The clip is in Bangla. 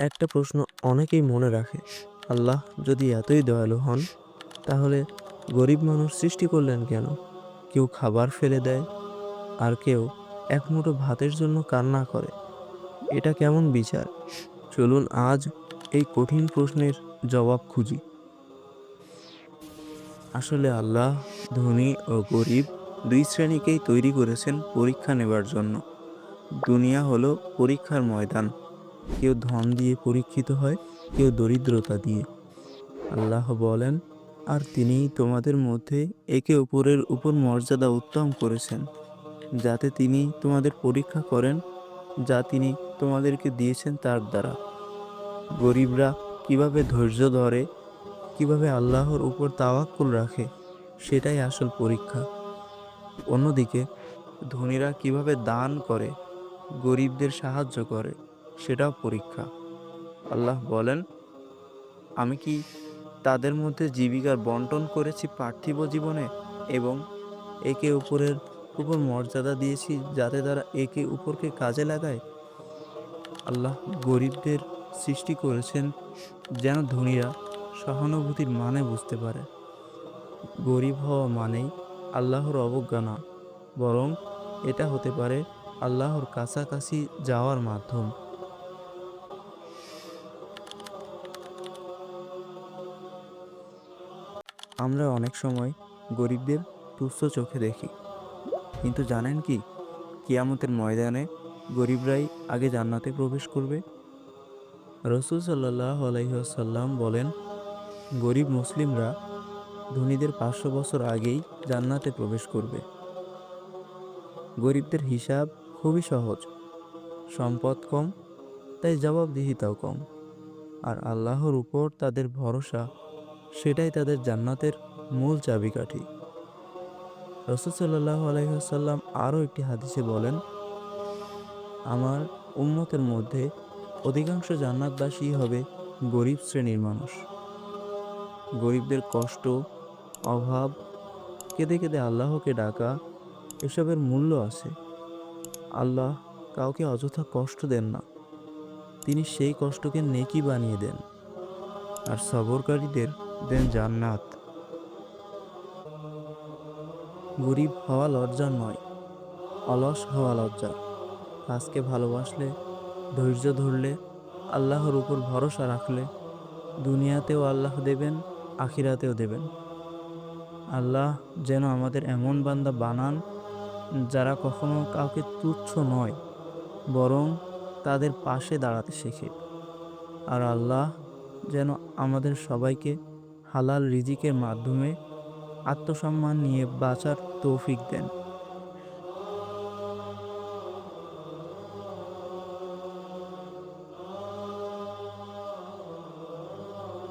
একটা প্রশ্ন অনেকেই মনে রাখে, আল্লাহ যদি এতই দয়ালু হন, তাহলে গরিব মানুষ সৃষ্টি করলেন কেন? কেউ খাবার ফেলে দেয়, আর কেউ এক মুঠো ভাতের জন্য কান্না করে। এটা কেমন বিচার? চলুন আজ এই কঠিন প্রশ্নের জবাব খুঁজি। আসলে আল্লাহ ধনী ও গরিব দুই শ্রেণীকেই তৈরি করেছেন পরীক্ষা নেবার জন্য। দুনিয়া হলো পরীক্ষার ময়দান। কেউ ধন দিয়ে পরীক্ষিত হয়, কেউ দরিদ্রতা দিয়ে। আল্লাহ বলেন, আর তিনিই তোমাদের মধ্যে একে অপরের উপর মর্যাদা উত্তম করেছেন, যাতে তিনি তোমাদের পরীক্ষা করেন, যা তিনি তোমাদেরকে দিয়েছেন তার দ্বারা। গরিবরা কীভাবে ধৈর্য ধরে, কীভাবে আল্লাহর উপর তাওয়াক্কুল রাখে, সেটাই আসল পরীক্ষা। অন্যদিকে, ধনীরা কীভাবে দান করে, গরিবদের সাহায্য করে সেটাও পরীক্ষা। আল্লাহ বলেন, আমি কি তাদের মধ্যে জীবিকার বন্টন করেছি পার্থিব জীবনে এবং একে উপরের উপর মর্যাদা দিয়েছি যাতে তারা একে উপরকে কাজে লাগায়? আল্লাহ গরিবদের সৃষ্টি করেছেন যেন ধনীরা সহানুভূতির মানে বুঝতে পারে। গরিব হওয়া মানেই আল্লাহর অবজ্ঞা না, বরং এটা হতে পারে আল্লাহর কাছাকাছি যাওয়ার মাধ্যম। আমরা অনেক সময় গরিবদের তুচ্ছ চোখে দেখি। কিন্তু জানেন কি? কিয়ামতের ময়দানে গরিবরাই আগে জান্নাতে প্রবেশ করবে? রসুল সাল্লাহ আলহিহাসাল্লাম বলেন, গরিব মুসলিমরা ধনীদের পাঁচশো বছর আগেই জান্নাতে প্রবেশ করবে। গরিবদের হিসাব খুবই সহজ। সম্পদ কম, তাই জবাবদিহিতাও কম। আর আল্লাহর উপর তাদের ভরসা সেটাই তাদের জান্নাতের মূল চাবিকাঠি। রসুল সাল্লাহ আরও একটি হাদিসে বলেন, আমার উম্মতের মধ্যে অধিকাংশ জান্নাতবাসী হবে গরিব শ্রেণির মানুষ। গরিবদের কষ্ট, অভাব, কেঁদে কেঁদে আল্লাহকে ডাকা, এসবের মূল্য আছে। আল্লাহ কাউকে অযথা কষ্ট দেন না। তিনি সেই কষ্টকে নেকি বানিয়ে দেন। আর সবরকারীদের দেন জান্নাত। গরিব হওয়া লজ্জা নয়, অলস হওয়া লজ্জা। কাজকে ভালোবাসলে, ধৈর্য ধরলে, আল্লাহর উপর ভরসা রাখলে, দুনিয়াতেও আল্লাহ দেবেন, আখিরাতেও দেবেন। আল্লাহ যেন আমাদের এমন বান্দা বানান, যারা কখনো কাউকে তুচ্ছ নয়, বরং তাদের পাশে দাঁড়াতে শেখে। আর আল্লাহ যেন আমাদের সবাইকে হালাল রিজিকের মাধ্যমে আত্মসম্মান নিয়ে বাঁচার তৌফিক দেন।